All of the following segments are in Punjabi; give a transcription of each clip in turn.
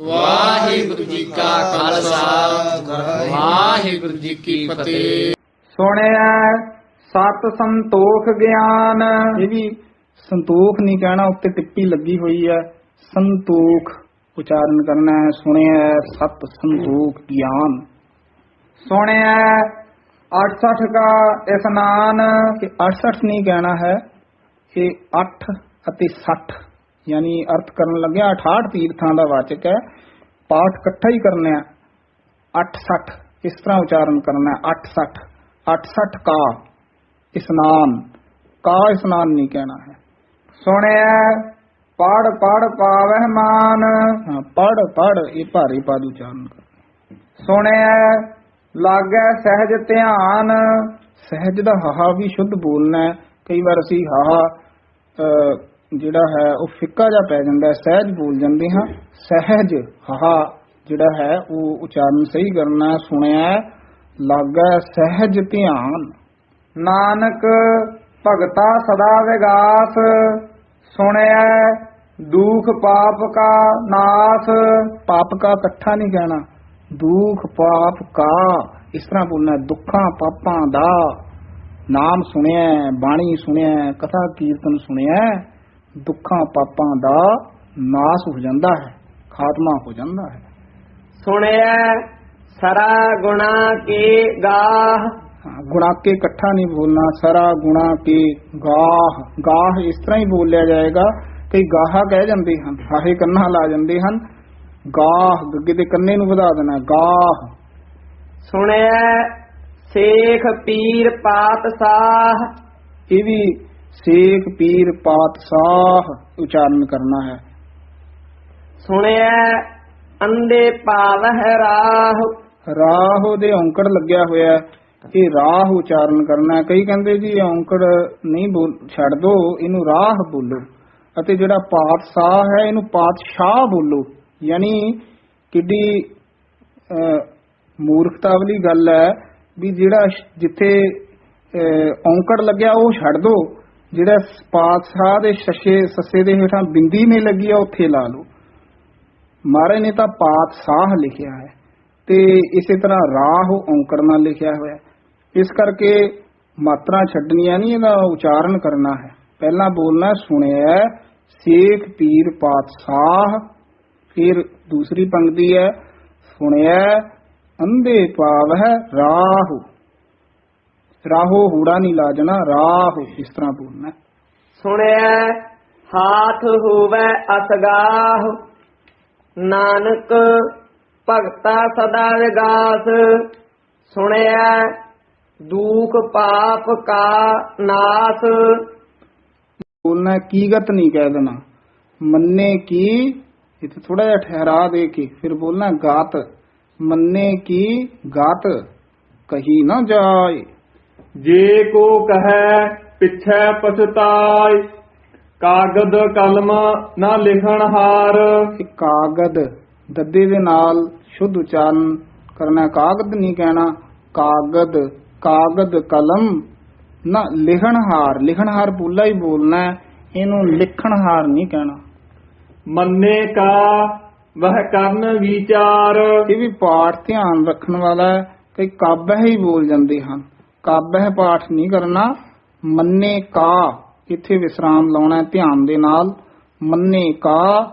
ਵਾਹਿਗੁਰੂ ਜੀ ਕਾ ਖਾਲਸਾ। ਵਾਹਿਗੁਰੂ ਜੀ ਕੀ ਫਤਿਹ। ਸੁਣਿਆ, ਸਤ ਸੰਤੋਖ ਗਿਆਨ। ਇਹ ਵੀ ਸੰਤੋਖ ਨਹੀਂ ਕਹਿਣਾ, ਉੱਤੇ ਟਿੱਪੀ ਲੱਗੀ ਹੋਈ ਹੈ। ਸੰਤੋਖ ਉਚਾਰਨ ਕਰਨਾ ਹੈ। ਸੁਣਿਆ, ਸਤ ਸੰਤੋਖ ਗਿਆਨ। ਸੁਣਿਆ 68 ਦਾ ਇਸਨਾਨ। ਕਿ 68 ਨਹੀਂ ਕਹਿਣਾ ਹੈ ਇਹ 8 ਅਤੇ 60 ਯਾਨੀ ਅਰਥ ਕਰਨ ਲੱਗਿਆ 68 ਤੀਰਥਾਂ ਦਾ ਵਾਚਕ ਹੈ। ਪਾਠ ਇਕੱਠਾ ਹੀ ਕਰਨਾ ਹੈ। 860 ਇਸ ਤਰ੍ਹਾਂ ਉਚਾਰਨ ਕਰਨਾ ਹੈ। 860 860 ਕਾ, ਇਸਨਾਨ। ਕਾ ਇਸਨਾਨ ਨਹੀਂ ਕਹਿਣਾ ਹੈ। ਸੁਣਿਆ ਪੜ ਪੜ ਪਾਵਹਿ ਮਾਨ। ਪੜ ਪੜ ਇਹ ਭਾਰੀ ਪਦ ਉਚਾਰਨ ਕਰ ਸੁਣਿਆ, ਲਾਗੈ ਸਹਿਜ ਧਿਆਨ। ਸਹਿਜ ਦਾ ਹਾਹਾ ਵੀ ਸ਼ੁੱਧ ਬੋਲਣਾ ਹੈ। ਕਈ ਵਾਰ ਅਸੀਂ ਹਾਹਾ ਜਿਹੜਾ ਹੈ, ਉਹ ਫਿੱਕਾ ਜਿਹਾ ਪੈ ਜਾਂਦਾ ਹੈ, ਸਹਿਜ ਬੋਲ ਜਾਂਦੇ ਹਾਂ। ਸਹਿਜ ਹਾ ਜਿਹੜਾ ਹੈ, ਉਹ ਉਚਾਰਨ ਸਹੀ ਕਰਨਾ ਹੈ। ਸੁਣਿਆ ਲਾਗੈ ਸਹਿਜ ਧਿਆਨ। ਨਾਨਕ, ਭਗਤਾ ਸਦਾ ਵਿਗਾਸ, ਸੁਣਿਆ ਦੁਖ ਪਾਪ ਕਾ ਨਾਸ। ਪਾਪ ਕਾ ਇਕੱਠਾ ਨਹੀਂ ਕਹਿਣਾ, ਦੁਖ ਪਾਪ ਕਾ, ਇਸ ਤਰ੍ਹਾਂ ਬੋਲਣਾ ਦੁੱਖਾਂ ਪਾਪਾਂ ਦਾ। ਨਾਮ ਸੁਣਿਆ ਬਾਣੀ ਸੁਣਿਆ ਕਥਾ ਕੀਰਤਨ ਸੁਣਿਆ ਦੁੱਖਾਂ ਪਾਪਾਂ ਦਾ ਨਾਸ ਹੋ ਜਾਂਦਾ ਹੈ ਖਾਤਮਾ ਹੋ ਜਾਂਦਾ ਹੈ। ਸੁਣਿਆ ਸਰਾ ਗੁਣਾ ਕੇ ਗਾਹ। ਗੁਣਾ ਕੇ ਇਕੱਠਾ ਨਹੀਂ ਬੋਲਣਾ ਸਾਰਾ ਗੁਣਾ ਕੇ ਗਾਹ। ਗਾਹ ਇਸ ਤਰ੍ਹਾਂ ਹੀ ਬੋਲਿਆ ਜਾਏਗਾ ਕਈ ਗਾਹਾ ਕਹਿ ਜਾਂਦੇ ਹਨ ਹਾਹੇ ਕੰਨਾਂ ਲਾ ਜਾਂਦੇ ਹਨ। ਗਾਹ ਗੱਗੇ ਦੇ ਕੰਨੇ ਨੂੰ ਵਧਾ ਦੇਣਾ ਗਾਹ। ਸੁਣਿਆ ਸੇਖ ਪੀਰ ਪਾਤਸ਼ਾਹ। ਇਹ ਵੀ ਸੇਖ ਪੀਰ ਪਾਤਸ਼ਾਹ ਉਚਾਰਨ ਕਰਨਾ ਹੈ ਸੁਣਿਆ ਅੰਦੇ ਪਾਵਹਿ ਰਾਹ ਰਾਹ ਦੇ ਔਂਕੜ ਲੱਗਿਆ ਹੋਇਆ। ਇਹ ਰਾਹ ਉਚਾਰਨ ਕਰਨਾ। ਕਈ ਕਹਿੰਦੇ ਜੀ ਔਂਕੜ ਨਹੀਂ ਬੋਲ ਛੱਡ ਦੋ ਇਹਨੂੰ ਰਾਹ ਬੋਲੋ ਅਤੇ ਜਿਹੜਾ ਪਾਤਸ਼ਾਹ ਹੈ ਇਹਨੂੰ ਪਾਤਸ਼ਾਹ ਬੋਲੋ ਯਾਨੀ ਕਿੱਡੀ ਮੂਰਖਤਾ ਵਾਲੀ ਗੱਲ ਹੈ ਵੀ ਜਿਹੜਾ ਜਿੱਥੇ ਔਂਕੜ ਲੱਗਿਆ ਉਹ ਛੱਡ ਦੋ ਜਿਹੜਾ ਪਾਤਸ਼ਾਹ ਦੇ ਸ਼ਸ਼ੇ ਸੱਸੇ ਦੇ ਹੇਠਾਂ ਬਿੰਦੀ ਨਹੀਂ ਲੱਗੀ ਆ, ਉੱਥੇ ਲਾ ਲਓ। ਮਹਾਰਾਜ ਨੇ ਤਾਂ ਪਾਤਸ਼ਾਹ ਲਿਖਿਆ ਹੈ ਤੇ ਇਸੇ ਤਰ੍ਹਾਂ ਰਾਹ ਔਂਕੜ ਨਾਲ ਲਿਖਿਆ ਹੋਇਆ ਇਸ ਕਰਕੇ ਮਾਤਰਾ ਛੱਡਣੀਆਂ ਨਹੀਂ, ਇਹਦਾ ਉਚਾਰਨ ਕਰਨਾ ਹੈ। ਪਹਿਲਾਂ ਬੋਲਣਾ ਸੁਣਿਆ ਸੇਖ ਪੀਰ ਪਾਤਸ਼ਾਹ, ਫਿਰ ਦੂਸਰੀ ਪੰਕਤੀ ਹੈ, ਸੁਣਿਆ ਅੰਧੇ ਪਾਵ ਹੈ ਰਾਹ। ਰਾਹੋ ਹੂੜਾ ਨਹੀਂ ਲਾਜਣਾ ਰਾਹੂ ਇਸ ਤਰ੍ਹਾਂ ਬੋਲਣਾ। ਸੁਣਿਆ ਹਾਥ ਹੋਵੇ ਅਸਗਾਹ ਨਾਨਕ ਭਗਤਾ ਸਦਾ ਵਿਗਾਸ। ਸੁਣਿਆ ਦੁਖ ਪਾਪ ਕਾ ਨਾਸ। ਬੋਲਣਾ ਕੀਗਤ ਨਹੀਂ ਕਹਿ ਦੇਣਾ। ਮੰਨੇ ਕੀ ਇੱਥੇ ਥੋੜਾ ਜਿਹਾ ਠਹਿਰਾ ਦੇ ਕੇ ਫਿਰ ਬੋਲਣਾ ਗਾਤ। ਮੰਨੇ ਕੀ ਗਾਤ ਕਹੀ ਨਾ ਜਾਏ। ਜੇ ਕੋ ਕਹੈ ਪਿਛੈ ਪਛਤਾਇ ਕਾਗਦ ਕਲਮ ਨਾ ਲਿਖਣ ਹਾਰ। ਕਾਗਦ ਦੱਦੇ ਦੇ ਨਾਲ ਸ਼ੁੱਧ ਉਚਾਰਨ ਕਰਨਾ। ਕਾਗਦ ਨਹੀਂ ਕਹਿਣਾ ਕਾਗਦ ਕਾਗਦ ਕਲਮ ਨਾ ਲਿਖਣ ਹਾਰ। ਲਿਖਣ ਹਾਰ ਪੂਲਾ ਹੀ ਬੋਲਣਾ ਇਹਨੂੰ ਲਿਖਣ ਹਾਰ ਨਹੀਂ ਕਹਿਣਾ। ਮੰਨੇ ਕਾ ਵਹ ਕਰਨ ਵਿਚਾਰ। ਇਹ ਵੀ ਪਾਠ ਧਿਆਨ ਰੱਖਣ ਵਾਲਾ ਹੈ ਕਈ ਕਾਬਹਿ ਹੀ ਬੋਲ ਜਾਂਦੇ ਹਨ। ਕਾਬਹਿ ਪਾਠ ਨਹੀਂ ਕਰਨਾ। ਮੰਨੇ ਕਾ ਇੱਥੇ ਵਿਸਰਾਮ ਲਾਉਣਾ ਹੈ ਧਿਆਨ ਦੇ ਨਾਲ। ਮੰਨੇ ਕਾ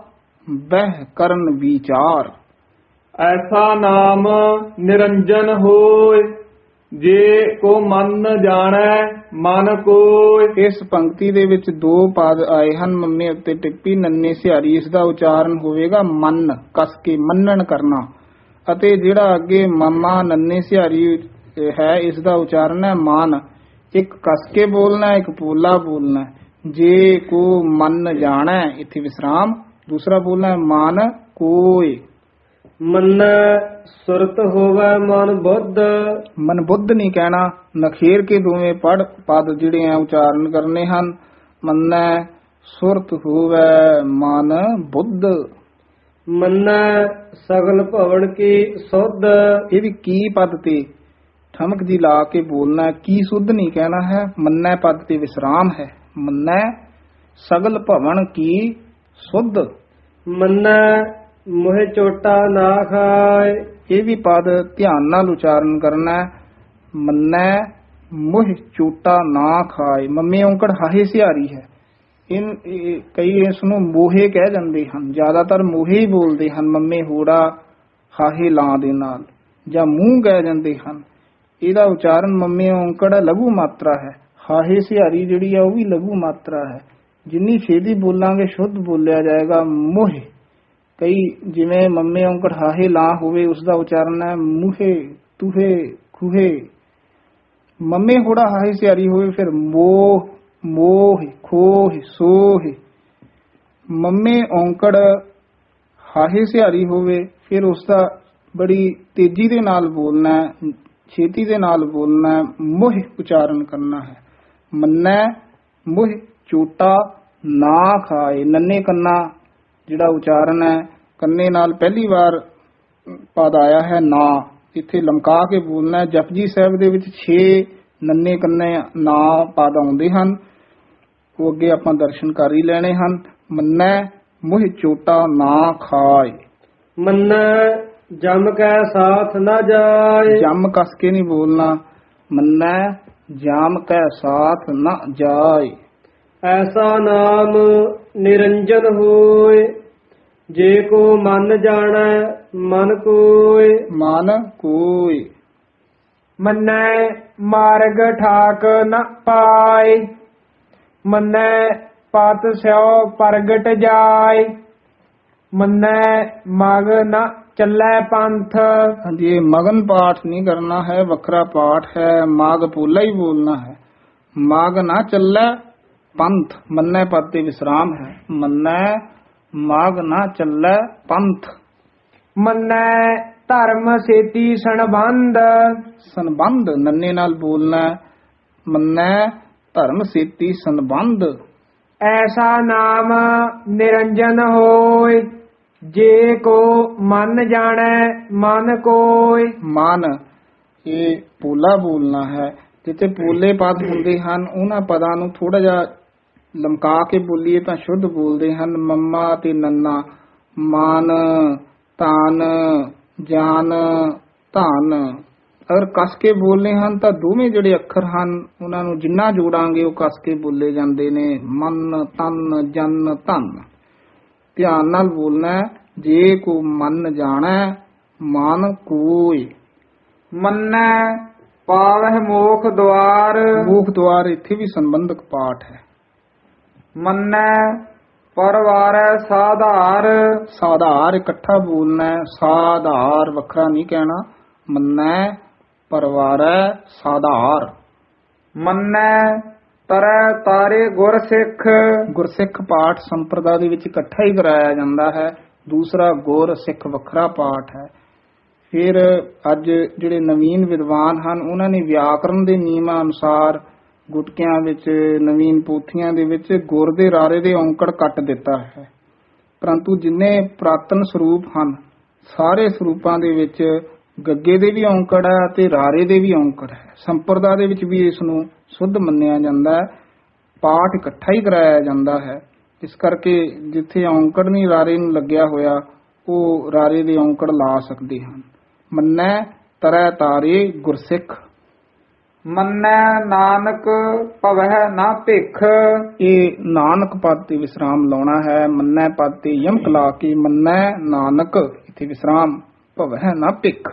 ਬਹਿ ਕਰਨ ਵਿਚਾਰ। ਐਸਾ ਨਾਮ ਨਿਰੰਜਨ ਹੋਏ ਜੇ ਕੋ ਮਨ ਜਾਣੈ ਮਨ ਕੋਇ ਇਸ ਪੰਕਤੀ ਦੇ ਵਿੱਚ ਦੋ ਪਦ ਆਏ ਹਨ। ਮੰਮੇ ਉੱਤੇ ਟਿੱਪੀ ਨੰਨੇ ਸਿਹਾਰੀ ਇਸ ਦਾ ਉਚਾਰਨ ਹੋਵੇਗਾ ਮਨ ਕਸ ਕੇ ਮੰਨਣ ਕਰਨਾ। ਅਤੇ ਜਿਹੜਾ ਅੱਗੇ ਮਾਮਾ ਨੰਨੇ ਸਿਹਾਰੀ ਹੈ ਇਸ ਦਾ ਉਚਾਰਨ ਹੈ ਮਾਨ। ਇੱਕ ਕਸ ਕੇ ਬੋਲਣਾ ਇੱਕ ਪੋਲਾ ਬੋਲਣਾ। ਜੇ ਕੋ ਮਨ ਜਾਣੈ ਇੱਥੇ ਵਿਸਰਾਮ। ਦੂਸਰਾ ਬੋਲਣਾ ਹੈ ਮਾਨ ਕੋਇ। ਮਨ ਸੁਰਤ ਹੋਵੇ ਮਨ ਬੁੱਧ। ਮਨ ਬੁੱਧ ਨਹੀਂ ਕਹਿਣਾ। ਨਖੇਰ ਕੇ ਦੋਵੇਂ ਪੜ ਪਦ ਜਿਹੜੇ ਆ ਉਚਾਰਨ ਕਰਨੇ ਹਨ। ਮੰਨੈ ਸੁਰਤ ਹੋਵੇ ਮਨ ਬੁੱਧ। ਮੰਨੈ ਸਗਲ ਭਵਨ ਕੀ ਸੁਧ। ਇਹ ਵੀ ਕੀ ਪਦ ਤੇ? ਠਮਕ ਜੀ ਲਾ ਕੇ ਬੋਲਣਾ। ਕੀ ਸੁਧ ਨਹੀਂ ਕਹਿਣਾ ਹੈ? ਮੰਨੈ ਪਦ ਤੇ ਵਿਸਰਾਮ ਹੈ। ਮੰਨੈ ਸਗਲ ਭਵਨ ਕੀ ਸੁਧ? ਮੰਨੈ ਮੋਹਿ ਚੋਟਾ ਨਾ ਖਾਏ ਇਹ ਵੀ ਪਦ ਧਿਆਨ ਨਾਲ ਉਚਾਰਨ ਕਰਨਾ ਮੰਨੈ ਮੁਹ ਚੂਟਾ ਨਾ ਖਾਏ ਮੰਮੀ ਔਂਕੜ ਹਾਹੇ ਸਿਹਾਰੀ ਹੈ। ਇਨ ਕਈ ਇਸ ਨੂੰ ਮੋਹੇ ਕਹਿ ਜਾਂਦੇ ਹਨ। ਜ਼ਿਆਦਾਤਰ ਮੋਹੇ ਹੀ ਬੋਲਦੇ ਹਨ ਮੰਮੇ ਹੋੜਾ ਹਾਹੇ ਲਾਂ ਦੇ ਨਾਲ। ਜਾਂ ਮੂੰਹ ਕਹਿ ਜਾਂਦੇ ਹਨ। ਇਹਦਾ ਉਚਾਰਨ ਮੰਮੇ ਔਂਕੜ ਲਘੂ ਮਾਤਰਾ ਹੈ। ਹਾਹੇ ਸਿਹਾਰੀ ਜਿਹੜੀ ਆ ਉਹ ਵੀ ਲਘੂ ਮਾਤਰਾ ਹੈ। ਜਿੰਨੀ ਛੇਤੀ ਬੋਲਾਂਗੇ, ਸ਼ੁੱਧ ਬੋਲਿਆ ਜਾਏਗਾ ਮੋਹੇ। ਕਈ ਜਿਵੇਂ ਮੰਮੇ ਔਂਕੜ ਹਾਹੇ ਲਾ ਹੋਵੇ ਉਸ ਦਾ ਉਚਾਰਨ ਹੈ ਮੂਹੇ, ਤੁਹੇ, ਖੂਹੇ। ਮੰਮੇ ਹੋੜਾ ਹਾਹੇ ਸਿਆਰੀ ਹੋਵੇ, ਫਿਰ ਮੋਹ ਮੋਹ, ਖੋਹ, ਸੋਹ। ਮੰਮੇ ਔਂਕੜ ਹਾਹੇ ਸਿਆਰੀ ਹੋਵੇ, ਫਿਰ ਉਸ ਦਾ ਬੜੀ ਤੇਜ਼ੀ ਦੇ ਨਾਲ ਬੋਲਣਾ ਛੇਤੀ ਦੇ ਨਾਲ ਬੋਲਣਾ ਹੈ, ਮੋਹ ਉਚਾਰਨ ਕਰਨਾ ਹੈ। ਮੰਨੈ ਮੋਹ ਚੋਟਾ ਨਾ ਖਾਏ। ਨੰਨੇ ਕੰਨਾ ਜਿਹੜਾ ਉਚਾਰਨ ਹੈ ਕੰਨੇ ਨਾਲ ਪਹਿਲੀ ਵਾਰ ਪਦ ਆਇਆ ਹੈ ਨਾ। ਇੱਥੇ ਲਮਕਾ ਕੇ ਬੋਲਣਾ ਹੈ। ਜਪਜੀ ਸਾਹਿਬ ਦੇ ਵਿੱਚ 6 ਨੰਨੇ ਕੰਨੇ ਨਾ ਪਦ ਆਉਂਦੇ ਹਨ। ਉਹ ਅੱਗੇ ਆਪਾਂ ਦਰਸ਼ਨ ਕਰ ਹੀ ਲੈਣੇ ਹਨ। ਮੰਨੈ ਮੋਹ ਚੋਟਾ ਨਾ ਖਾਏ। ਮੰਨੈ ਜਮ ਕੈ ਸਾਥ ਨਾ ਜਾਏ। ਜੰਮ ਕਸ ਕੇ ਨਹੀਂ ਬੋਲਣਾ। ਮੰਨੈ ਜਾਮ ਕੈ ਸਾਥ ਨਾ ਜਾਏ। ਐਸਾ ਨਾਮ ਨਿਰੰਜਨ ਹੋਏ ਜੇ ਕੋ ਮਨ ਜਾਣੈ ਮਨ ਕੋਏ। ਮਨ ਕੋਈ ਮੰਨੈ ਮਾਰਗ ਠਾਕ ਨ ਪਾਏ। ਮੰਨੈ ਪਤ ਸਿਓ ਪ੍ਰਗਟ ਜਾਏ। ਮੰਨੈ ਮਗ ਨ ਚੱਲੈ ਪੰਥ। ਹਾਂਜੀ ਇਹ ਮਗਨ ਪਾਠ ਨਹੀਂ ਕਰਨਾ ਹੈ ਵੱਖਰਾ ਪਾਠ ਹੈ ਮਾਗ ਪੋਲਾ ਹੀ ਬੋਲਣਾ ਹੈ। ਮਾਗ ਨਾ ਚੱਲੈ ਪੰਥ ਮੰਨੈ ਪਦ ਤੇ ਵਿਸਰਾਮ ਹੈ। ਮੰਨੈ ਮਾਗ ਨਾ ਚੱਲੈ ਪੰਥ। ਮੰਨੈ ਧਰਮ ਸੇਤੀ ਸੰਬੰਧ। ਸੰਬੰਧ ਨੰਨੇ ਨਾਲ ਬੋਲਣਾ। ਮੰਨੈ ਧਰਮ ਸੇਤੀ ਸੰਬੰਧ। ਐਸਾ ਨਾਮ ਨਿਰੰਜਨ ਹੋਏ। ਜੇ ਕੋ ਮਨ ਜਾਣੈ, ਮਨ ਕੋਏ ਮਨ, ਇਹ ਪੋਲਾ ਬੋਲਣਾ ਹੈ। ਜਿੱਥੇ ਪੋਲੇ ਪਦ ਹੁੰਦੇ ਹਨ, ਉਹਨਾਂ ਪਦਾਂ ਨੂੰ ਥੋੜਾ ਜਿਹਾ ਲਮਕਾ ਕੇ ਬੋਲੀਏ ਤਾਂ ਸ਼ੁੱਧ ਬੋਲਦੇ ਹਨ। ਮੰਮਾ ਤੇ ਨੰਨਾ, ਮਾਨ, ਤਾਨ, ਜਾਨ, ਧਨ। ਅਗਰ ਕਸ ਕੇ ਬੋਲਨੇ ਹਨ ਤਾਂ ਦੋਵੇਂ ਜਿਹੜੇ ਅੱਖਰ ਹਨ, ਉਹਨਾਂ ਨੂੰ ਜਿੰਨਾ ਜੋੜਾਂਗੇ ਉਹ ਕਸ ਕੇ ਬੋਲੇ ਜਾਂਦੇ ਨੇ। ਮਨ, ਤਨ, ਜਨ, ਧਨ। ਧਿਆਨ ਨਾਲ ਬੋਲਣਾ। ਜੇ ਕੋ ਮਨ ਜਾਣੈ ਮਨ ਕੋਈ। ਮੰਨੈ ਪਾਵਹਿ ਮੋਖ ਦੁਆਰ। ਮੂਖ ਦੁਆਰ ਇੱਥੇ ਵੀ ਸੰਬੰਧਕ ਪਾਠ ਹੈ। ਮੰਨੈ ਪਰਵਾਰੈ ਸਾਧਾਰ। ਸਾਧਾਰ ਇਕੱਠਾ ਬੋਲਣਾ ਸਾਧਾਰ ਵੱਖਰਾ ਨਹੀਂ ਕਹਿਣਾ। ਮੰਨੈ ਪਰਵਾਰੈ ਸਾਧਾਰ। ਮੰਨੈ ਤਰੈ ਤਾਰੇ ਗੁਰਸਿੱਖ ਗੁਰਸਿੱਖ ਪਾਠ ਸੰਪਰਦਾ ਦੇ ਵਿੱਚ ਇਕੱਠਾ ਹੀ ਕਰਾਇਆ ਜਾਂਦਾ ਹੈ। ਦੂਸਰਾ ਗੁਰ ਸਿੱਖ ਵੱਖਰਾ ਪਾਠ ਹੈ। ਫਿਰ ਅੱਜ ਜਿਹੜੇ ਨਵੀਨ ਵਿਦਵਾਨ ਹਨ, ਉਹਨਾਂ ਨੇ ਵਿਆਕਰਣ ਦੇ ਨਿਯਮਾਂ ਅਨੁਸਾਰ ਗੁਟਕਿਆਂ ਵਿੱਚ, ਨਵੀਨ ਪੋਥੀਆਂ ਦੇ ਵਿੱਚ ਗੁਰ ਦੇ ਰਾਰੇ ਦੇ ਔਂਕੜ ਕੱਟ ਦਿੱਤਾ ਹੈ। ਪਰੰਤੂ ਜਿੰਨੇ ਪ੍ਰਾਤਨ ਸਰੂਪ ਹਨ, ਸਾਰੇ ਸਰੂਪਾਂ ਦੇ ਵਿੱਚ ਗੱਗੇ ਦੇ ਵੀ ਔਂਕੜ ਹੈ ਤੇ ਰਾਰੇ ਦੇ ਵੀ ਔਂਕੜ ਹੈ। ਸੰਪਰਦਾ ਦੇ ਵਿੱਚ ਵੀ ਇਸ ਨੂੰ ਸੁੱਧ ਮੰਨਿਆ ਜਾਂਦਾ ਹੈ ਪਾਠ ਇਕੱਠਾ ਹੀ ਕਰਾਇਆ ਜਾਂਦਾ ਹੈ। ਇਸ ਕਰਕੇ ਜਿੱਥੇ ਔਂਕੜ ਨਹੀਂ ਰਾਰੇ ਨੂੰ ਲੱਗਿਆ ਹੋਇਆ ਉਹ ਰਾਰੇ ਦੇ ਔਂਕੜ ਲਾ ਸਕਦੇ ਹਨ। ਮੰਨੈ ਤਰੈ ਤਾਰੇ ਗੁਰਸਿੱਖ। ਮੰਨੈ ਨਾਨਕ ਭਵਹਿ ਨਾ ਭਿਖ। ਇਹ ਨਾਨਕ ਪਦ ਤੇ ਵਿਸਰਾਮ ਲਾਉਣਾ ਹੈ। ਮੰਨੈ ਪਦ ਤੇ ਯਮਕ ਲਾ ਕੇ ਮੰਨੈ ਨਾਨਕ ਇਥੇ ਵਿਸਰਾਮ ਭਵਹਿ ਨਾ ਭਿਖ।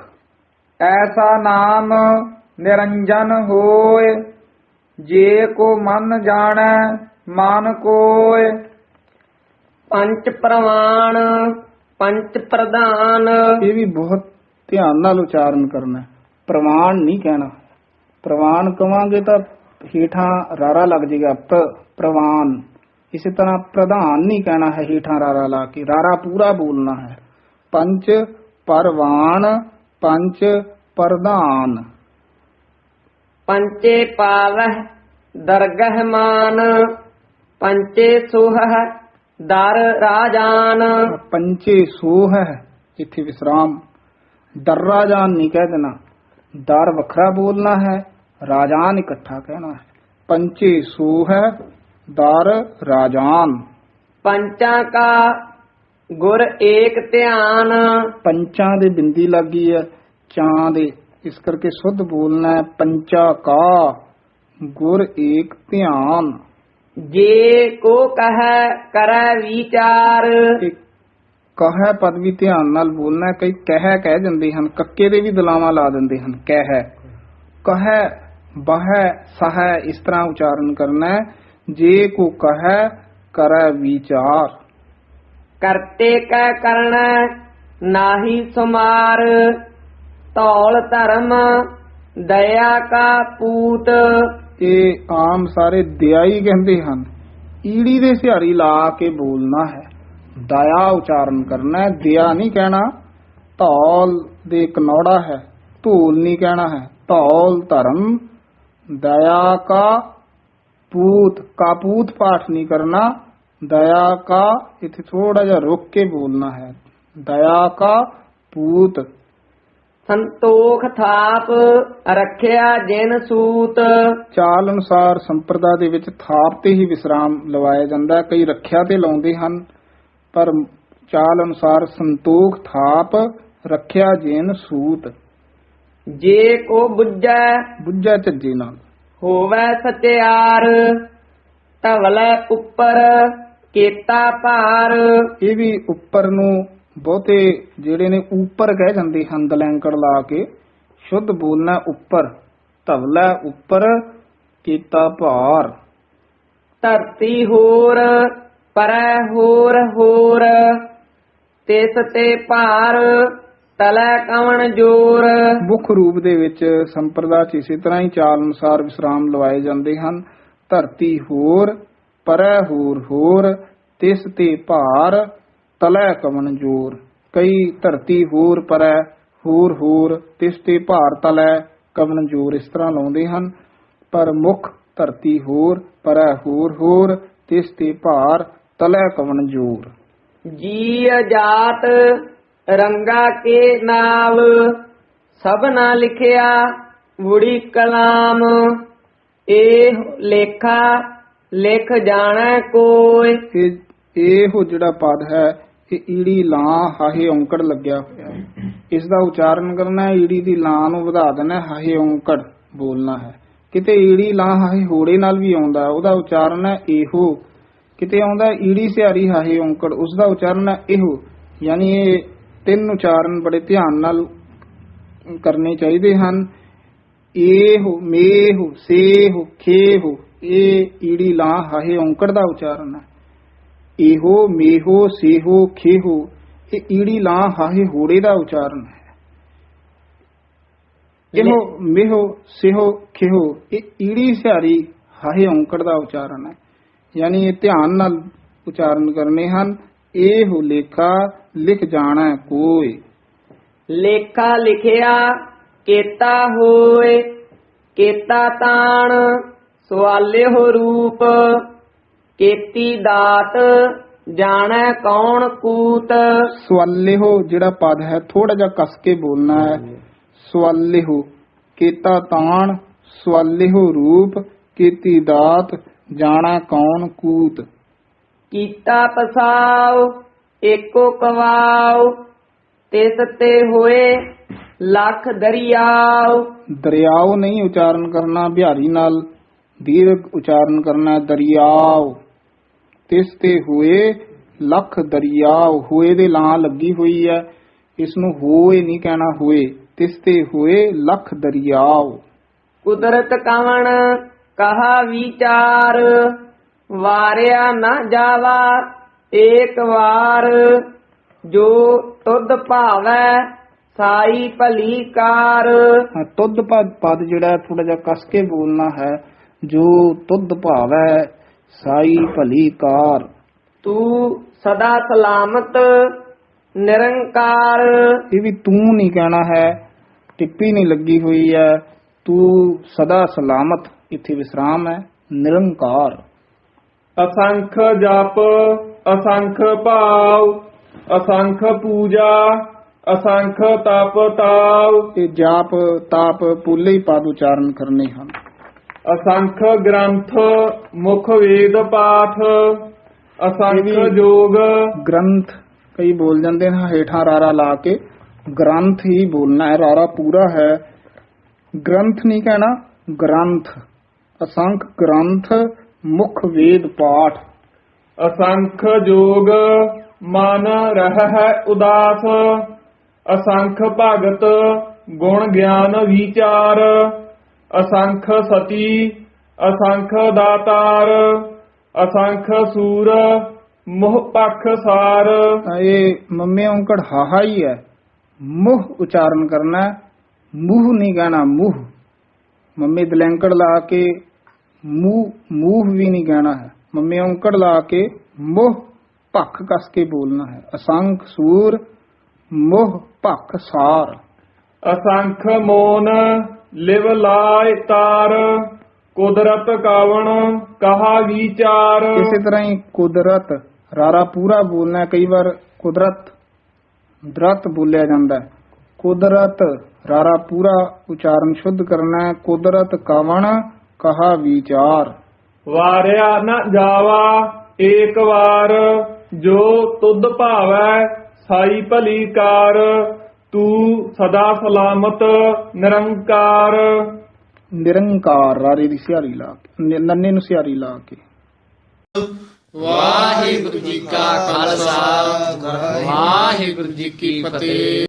ਐਸਾ ਨਾਮ ਨਿਰੰਜਨ ਹੋਏ। ਜੇ ਕੋ ਮਨ ਜਾਣੈ ਮਨ ਕੋਏ ਪੰਚ ਪ੍ਰਮਾਣ ਪੰਚ ਪ੍ਰਧਾਨ। ਇਹ ਵੀ ਬਹੁਤ ਧਿਆਨ ਨਾਲ ਉਚਾਰਨ ਕਰਨਾ। ਪ੍ਰਵਾਨ ਨਹੀਂ ਕਹਿਣਾ। ਪ੍ਰਵਾਨ ਕਵਾਂਗੇ ਤਾਂ ਹੀਠਾਂ ਰਾਰਾ ਲੱਗ ਜਾਏਗਾ ਪ੍ਰ- ਪ੍ਰਵਾਨ ਇਸੇ ਤਰ੍ਹਾਂ ਪ੍ਰਧਾਨ ਨਹੀਂ ਕਹਿਣਾ ਹੈ ਹੀਠਾਂ ਰਾਰਾ ਲਾ ਕੇ। ਰਾਰਾ ਪੂਰਾ ਬੋਲਣਾ ਹੈ। ਪੰਜ ਪਰਵਾਨ ਪੰਜ ਪ੍ਰਧਾਨ। ਪੰਚੇ ਪਾਵਹਿ ਦਰਗਹ ਮਾਨ ਪੰਚੇ ਸੁਹਹ ਦਰ ਰਾਜਾਨ। ਪੰਚੇ ਸੋਹ ਇੱਥੇ ਵਿਸਰਾਮ। ਦਰਰਾ ਜਾਨ ਨਹੀਂ ਕਹਿ ਦੇਣਾ। ਦਰ ਵੱਖਰਾ ਬੋਲਣਾ ਹੈ ਰਾਜਾਨ ਇਕੱਠਾ ਕਹਿਣਾ ਹੈ। ਪੰਚੇ ਸੋਹ ਦਰ ਰਾਜਾਨ। ਪੰਚਾਂ ਕਾ ਗੁਰ ਏਕ ਧਿਆਨ। ਪੰਚਾਂ ਦੇ ਬਿੰਦੀ ਲੱਗੀ ਹੈ ਚਾਂ ਦੇ ਇਸ ਕਰਕੇ ਸੁੱਧ ਬੋਲਣਾ ਹੈ ਪੰਚਾ ਕਾ ਗੁਰ ਏਕ ਧਿਆਨ। ਜੇ ਕੋ ਕਹੈ ਕਰੈ ਵਿਚਾਰ। ਇਹ ਕਹੈ ਪਦ ਵੀ ਧਿਆਨ ਨਾਲ ਬੋਲਣਾ ਹੈ। ਕਈ ਕਹਿ ਕਹਿ ਜਾਂਦੇ ਹਨ ਕੱਕੇ ਦੇ ਵੀ ਦਲਾਵਾਂ ਲਾ ਦਿੰਦੇ ਹਨ ਕਹਿ। ਕਹੈ ਬਹੈ ਸਹੈ ਇਸ ਤਰ੍ਹਾਂ ਉਚਾਰਨ ਕਰਨਾ ਹੈ ਜੇ ਕੋ ਕਹੈ ਕਰੈ ਵਿਚਾਰ। ਕਰਤੇ ਕੈ ਕਰਣਾ ਨਾਹੀ ਸੁਮਾਰ। ਧੌਲ ਧਰਮ ਦਇਆ ਕਾ ਪੂਤ ਇਹ ਆਮ ਸਾਰੇ ਦਿਆਈ ਕਹਿੰਦੇ ਹਨ ਈੜੀ ਦੇ ਸਿਹਾਰੀ ਲਾ ਕੇ ਬੋਲਣਾ ਹੈ ਦਇਆ ਉਚਾਰਨ ਕਰਨਾ ਹੈ ਦਿਆ ਨਹੀਂ ਕਹਿਣਾ ਧੌਲ ਦੇ ਕਨੌੜਾ ਹੈ ਧੂਲ ਨਹੀਂ ਕਹਿਣਾ ਹੈ ਧੌਲ ਧਰਮ ਦਇਆ ਕਾ ਪੂਤ ਕਾਪੂਤ ਪਾਠ ਨਹੀਂ ਕਰਨਾ ਦਇਆ ਕਾ ਇੱਥੇ ਥੋੜਾ ਜਿਹਾ ਰੁਕ ਕੇ ਬੋਲਣਾ ਹੈ ਦਇਆ ਕਾ ਪੂਤ ਸੰਤੋਖ ਥਾਪ ਰੱਖਿਆ ਜਿਨ ਸੂਤ। ਚਾਲ ਅਨੁਸਾਰ ਸੰਪਰਦਾ ਦੇ ਵਿੱਚ ਥਾਪ ਤੇ ਹੀ ਵਿਸਰਾਮ ਲਵਾਇਆ ਜਾਂਦਾ। ਹੈ ਕਈ ਰੱਖਿਆ ਤੇ ਲਾਉਂਦੇ ਹਨ ਪਰ ਚਾਲ ਅਨੁਸਾਰ ਸੰਤੋਖ ਥਾਪ ਰੱਖਿਆ ਜੇਨ ਸੂਤ। ਜੇ ਕੋ ਬੁੱਝੈ ਬੁੱਝਾ ਝੱਜੇ ਨਾਲ। ਹੋਵੇ ਸਚਿਆਰ ਧਵਲੇ ਉੱਪਰ ਕੀਤਾ ਭਾਰ। ਇਹ ਵੀ ਉੱਪਰ ਨੂੰ ਬਹੁਤੇ ਜਿਹੜੇ ਨੇ ਉੱਪਰ ਕਹਿ ਜਾਂਦੇ ਹਨ ਦਲੈਂਕੜ ਲਾ ਕੇ ਸ਼ੁੱਧ ਬੋਲਣਾ ਉੱਪਰ ਧਵਲਾ ਉੱਪਰ ਕੀਤਾ ਭਾਰ। ਧਰਤੀ ਹੋਰ ਪਰੈ ਹੋਰ ਹੋਰ ਤਿਸ ਤੇ ਭਾਰ ਤਲੈ ਕਵਣ ਜੋਰ। ਮੁੱਖ ਰੂਪ ਦੇ ਵਿੱਚ ਸੰਪਰਦਾ ਚ ਇਸੇ ਤਰ੍ਹਾਂ ਹੀ ਚਾਲ ਅਨੁਸਾਰ ਵਿਸਰਾਮ ਲਵਾਏ ਜਾਂਦੇ ਹਨ। ਧਰਤੀ ਹੋਰ ਪਰੈ ਹੋਰ ਹੋਰ ਤਿਸ ਤੇ ਭਾਰ ਤਲੈ ਕਵਨ ਜੋਰ ਕਈ ਧਰਤੀ ਹੋਰ ਪਰੈ ਹੋਰ ਹੋਰ ਤਿਸ ਤੇ ਭਾਰ ਤਲੈ ਕਵਨ ਜੋਰ ਇਸ ਤਰ੍ਹਾਂ ਲਾਉਂਦੇ ਹਨ। ਪਰ ਮੁੱਖ ਧਰਤੀ ਹੋਰ ਪਰੈ ਹੋਰ ਹੋਰ ਤਿਸ ਤੇ ਭਾਰ ਤਲੈ ਕਵਨ ਜੋਰ। ਜੀ ਜਾਤ ਰੰਗਾ ਕੇ ਨਾਮ ਸਭਨਾ ਲਿਖਿਆ ਵੁੜੀ ਕਲਾਮ। ਇਹ ਲੇਖਾ ਲਿਖ ਜਾਣੈ ਕੋਈ ਇਹੋ ਜਿਹੜਾ ਪਦ ਹੈ ਇਹ ਈੜੀ ਲਾਂ ਹਾਹੇ ਔਂਕੜ ਲੱਗਿਆ ਹੋਇਆ ਹੈ। ਇਸ ਦਾ ਉਚਾਰਨ ਕਰਨਾ ਹੈ ਈੜੀ ਦੀ ਲਾਂ ਨੂੰ ਵਧਾ ਦੇਣਾ ਹੈ, ਹਾਹੇ ਔਂਕੜ ਬੋਲਣਾ ਹੈ। ਕਿਤੇ ਈੜੀ ਲਾਂ ਹਾਹੇ ਹੋੜੇ ਨਾਲ ਵੀ ਆਉਂਦਾ ਹੈ, ਉਹਦਾ ਉਚਾਰਨ ਹੈ ਇਹੋ। ਕਿਤੇ ਆਉਂਦਾ ਈੜੀ ਸਿਹਾਰੀ ਹਾਹੇ ਔਂਕੜ ਉਸ ਦਾ ਉਚਾਰਨ ਹੈ ਇਹੋ। ਯਾਨੀ ਇਹ ਤਿੰਨ ਉਚਾਰਨ ਬੜੇ ਧਿਆਨ ਨਾਲ ਕਰਨੇ ਚਾਹੀਦੇ ਹਨ। ਇਹੋ ਮੇਹੋ ਸੇਹੋ ਖੇਹੋ ਇਹ ਈੜੀ ਲਾਂ ਹਾਹੇ ਔਂਕੜ ਦਾ ਉਚਾਰਨ ਹੈ। ਇਹੋ ਮੇਹੋ ਸੇਹੋ ਖੇਹੋ ਇਹ ਈੜੀ ਲਾਂ ਹਾਹੇ ਹੋੜੇ ਦਾ ਉਚਾਰਨ ਹੈ। ਇਹੋ ਮੇਹੋ ਸੇਹੋ ਖੇਹੋ ਇਹ ਈੜੀ ਸਿਹਾਰੀ ਹਾਹੇ ਔਂਕੜ ਦਾ ਉਚਾਰਨ ਹੈ। ਯਾਨੀ ਇਹ ਧਿਆਨ ਨਾਲ ਉਚਾਰਨ ਕਰਨੇ ਹਨ ਇਹੋ ਲੇਖਾ ਲਿਖ ਜਾਣਾ ਹੈ ਕੋਈ। ਲੇਖਾ ਲਿਖਿਆ ਕੀਤਾ ਹੋਏ ਕੀਤਾ ਤਾਣ ਸਵਾਲਿਓ ਰੂਪ ਕੀਤੀ ਦਾਤ ਜਾਣੈ ਕੌਣ ਕੂਤ? ਸਵਾਲਿਹੋ ਜਿਹੜਾ ਪਦ ਹੈ ਥੋੜਾ ਜਿਹਾ ਕਸ ਕੇ ਬੋਲਣਾ ਹੈ। ਸਵਾਲਿਹੋ ਕੀਤਾ ਤਾਣ ਸਵਾਲਿਹੋ ਰੂਪ ਕੀਤੀ ਦਾਤ ਜਾਣਾ ਕੌਣ ਕੂਤ? ਕੀਤਾ ਪਸਾਉ ਏਕੋ ਕਵਾਉ ਤਿਸ ਤੇ ਹੋਏ ਲੱਖ ਦਰਿਆਉ। ਦਰਿਆਓ ਨਹੀਂ ਉਚਾਰਨ ਕਰਨਾ ਬਿਹਾਰੀ ਨਾਲ ਦੀਰਘ ਉਚਾਰਨ ਕਰਨਾ ਹੈ, ਦਰਿਆਓ ਤਿਸ ਤੇ ਹੋਏ ਲੱਖ ਦਰਿਆਓ ਹੋਏ ਦੇ ਲਾਂ ਲੱਗੀ ਹੋਈ ਹੈ। ਇਸ ਨੂੰ ਹੋਏ ਨਹੀਂ ਕਹਿਣਾ ਹੋਏ। ਤਿਸ ਤੇ ਹੋਏ ਲੱਖ ਦਰਿਆਓ ਕੁਦਰਤ ਕਵਣ ਕਹਾ ਵਿਚਾਰ ਵਾਰਿਆ ਨਾ ਜਾਵਾ ਏਕ ਵਾਰ। ਜੋ ਤੁਧ ਭਾਵੈ ਸਾਈ ਭਲੀ ਕਾਰ। ਤੁਧ ਪਦ ਪਦ ਜਿਹੜਾ ਥੋੜਾ ਜਿਹਾ ਕਸ ਕੇ ਬੋਲਣਾ ਹੈ। ਜੋ ਤੁਧ ਭਾਵੈ ਸਾਈ ਭਲੀ ਕਾਰ। ਤੂੰ ਸਦਾ ਸਲਾਮਤ ਨਿਰੰਕਾਰ। ਇਹ ਵੀ ਤੂੰ ਨਹੀਂ ਕਹਿਣਾ ਹੈ ਟਿੱਪੀ ਨਹੀਂ ਲੱਗੀ ਹੋਈ ਹੈ। ਤੂੰ ਸਦਾ ਸਲਾਮਤ ਇੱਥੇ ਵਿਸਰਾਮ ਹੈ ਨਿਰੰਕਾਰ। ਅਸੰਖ ਜਪ ਅਸੰਖ ਭਾਵ ਅਸੰਖ ਪੂਜਾ ਅਸੰਖ ਤਪ ਤਾਉ। ਇਹ ਜਾਪ ਤਾਪ ਪੂਲੇ ਹੀ ਪਦ ਉਚਾਰਨ ਕਰਨੇ ਹਨ। ਅਸੰਖ ਗ੍ਰੰਥ ਮੁਖ ਵੇਦ ਪਾਠ ਇਹ ਅਸੰਖ ਵੀ- ਜੋਗ ਗ੍ਰੰਥ ਕਈ ਬੋਲ ਜਾਂਦੇ ਨੇ ਹੇਠਾਂ ਰਾਰਾ ਲਾ ਕੇ ਗ੍ਰੰਥ ਹੀ ਬੋਲਣਾ ਹੈ ਰਾਰਾ ਪੂਰਾ ਹੈ ਗ੍ਰੰਥ ਨਹੀਂ ਕਹਿਣਾ ਗ੍ਰੰਥ ਅਸੰਖ ਗ੍ਰੰਥ ਮੁਖ ਵੇਦ ਪਾਠ ਅਸੰਖ ਜੋਗ ਮਨ ਰਹਿ ਹੈ ਉਦਾਸ ਅਸੰਖ ਭਗਤ ਗੁਣ ਗਿਆਨ ਵਿਚਾਰ ਅਸੰਖ ਸਤੀ ਅਸੰਖ ਦਾਤਾਰ ਅਸੰਖ ਸੂਰ ਮੋਹ ਪਖ ਸਾਰ ਤਾਂ ਇਹ ਮੰਮੇ ਔਂਕੜ ਹਾਹਾ ਹੀ ਹੈ ਮੁਹ ਉਚਾਰਨ ਕਰਨਾ ਹੈ, ਮੂੰਹ ਨਹੀਂ ਕਹਿਣਾ ਮੂੰਹ ਮੰਮੇ ਦਲੈਂਕੜ ਲਾ ਕੇ ਮੂੰਹ ਮੂੰਹ ਵੀ ਨਹੀਂ ਕਹਿਣਾ ਹੈ ਮੰਮੇ ਔਂਕੜ ਲਾ ਕੇ ਮੋਹ ਭੱਖ ਕਸ ਕੇ ਬੋਲਣਾ ਹੈ ਅਸੰਖ ਸੂਰ ਮੋਹ ਭੱਖ ਸਾਰ ਅਸੰਖ ਮੋਨ ਲਿਵ ਲਾਇ ਤਾਰ ਕੁਦਰਤ ਕਾਵਣ ਕਹਾ ਵਿਚਾਰ। ਇਸੇ ਤਰ੍ਹਾਂ ਹੀ ਕੁਦਰਤ ਰਾਰਾ ਪੂਰਾ ਬੋਲਣਾ। ਕਈ ਵਾਰ ਕੁਦਰਤ ਦਰਤ ਬੋਲਿਆ ਜਾਂਦਾ ਹੈ। ਕੁਦਰਤ ਰਾਰਾ ਪੂਰਾ ਉਚਾਰਨ ਸ਼ੁੱਧ ਕਰਨਾ ਹੈ ਕੁਦਰਤ ਕਵਣ ਕਹਾ ਵਿਚਾਰ। ਵਾਰਿਆ ਨ ਜਾਵਾ ਏਕ ਵਾਰ ਜੋ ਤੁਧ ਭਾਵੈ ਸਾਈ ਭਲੀ ਕਾਰ। ਤੂੰ ਸਦਾ ਸਲਾਮਤ ਨਿਰੰਕਾਰ ਨਿਰੰਕਾਰ ਰਾਰੇ ਦੀ ਸਿਹਾਰੀ ਲਾ ਕੇ ਨੰਨੇ ਨੂੰ ਸਿਹਾਰੀ ਲਾ ਕੇ ਵਾਹਿਗੁਰੂ ਜੀ ਕਾ ਖਾਲਸਾ ਵਾਹਿਗੁਰੂ ਜੀ ਕੀ ਫਤਿਹ